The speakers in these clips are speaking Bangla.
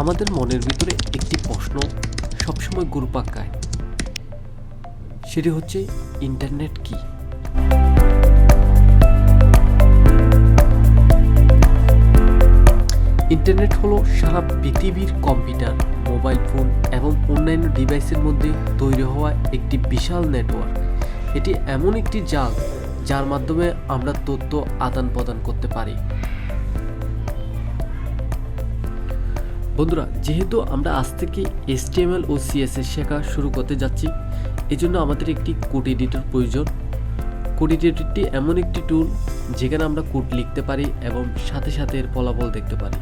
আমাদের মনের ভিতরে একটি প্রশ্ন সবসময় ঘুরপাক সেটি হচ্ছে, ইন্টারনেট কি? ইন্টারনেট হলো সারা পৃথিবীর কম্পিউটার, মোবাইল ফোন এবং অন্যান্য ডিভাইসের মধ্যে তৈরি হওয়া একটি বিশাল নেটওয়ার্ক। এটি এমন একটি জাল যার মাধ্যমে আমরা তথ্য আদান প্রদান করতে পারি। বন্ধুরা, যেহেতু আমরা আজ থেকে এসটিএমএল ও সিএসএস শেখা শুরু করতে যাচ্ছি, এজন্য আমাদের একটি কোড এডিটর প্রয়োজন। কোড এডিটরটি এমন একটি টুল যেখানে আমরা কোড লিখতে পারি এবং সাথে সাথে এর ফলাফল দেখতে পারি।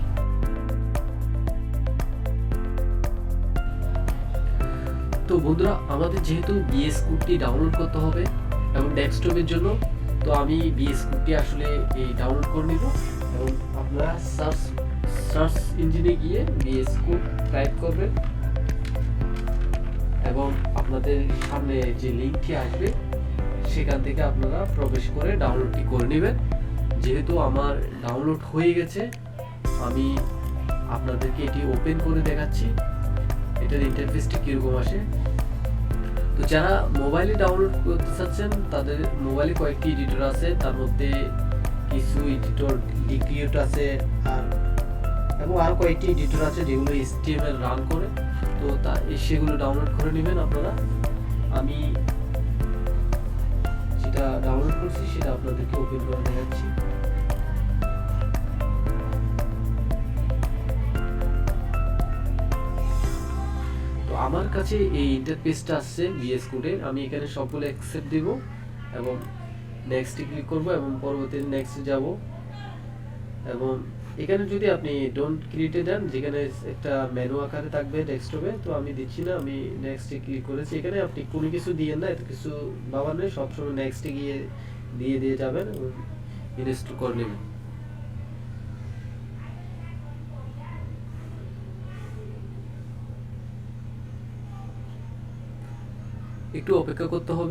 তো বন্ধুরা, আমাদের যেহেতু বিএস কোডটি ডাউনলোড করতে হবে এবং ডেস্কটপের জন্য, তো আমি বিএস কোডটি আসলে এই ডাউনলোড করে নিব এবং আপনারা সার্চ সার্চ ইঞ্জিনে গিয়ে বিএস কোড টাইপ করবেন এবং আপনাদের সামনে যে লিঙ্কটি আসবে, সেখান থেকে আপনারা প্রবেশ করে ডাউনলোডটি করে নেবেন। যেহেতু আমার ডাউনলোড হয়ে গেছে, আমি আপনাদেরকে এটি ওপেন করে দেখাচ্ছি। এটার ইন্টারফেসটি কীরকম আসে? তো যারা মোবাইলে ডাউনলোড করতে চাচ্ছেন, তাদের মোবাইলে কয়েকটি এডিটর আছে, তার মধ্যে কিছু এডিটর ডিক্রিয়েট আছে, আর এবং আরও কয়েকটি এডিটর আছে যেগুলো HTML রান করে। তো তা সেগুলো ডাউনলোড করে নেবেন আপনারা। আমি যেটা ডাউনলোড করছি সেটা আপনাদেরকে ওপেন করে দেখাচ্ছি। তো আমার কাছে এই ইন্টারফেসটা আসছে বিএস কোডের আমি এখানে সবগুলো অ্যাকসেপ্ট দেব এবং নেক্সটে ক্লিক করব এবং পরবর্তীতে নেক্সট যাব। এবং এখানে যদি আপনি ডোন্ট ক্রিয়েটে দেন যেখানে একটা মেনু আকারে থাকবে ডেস্কটপে তো আমি দিচ্ছি না, আমি নেক্সটে ক্লিক করেছি। এখানে আপনি কোনো কিছু দিয়েন না, এত কিছু বাবার নেই সবসময় নেক্সটে গিয়ে দিয়ে দিয়ে যাবেন ইনস্টল করে নেবেন। একটু অপেক্ষা করতে হবে।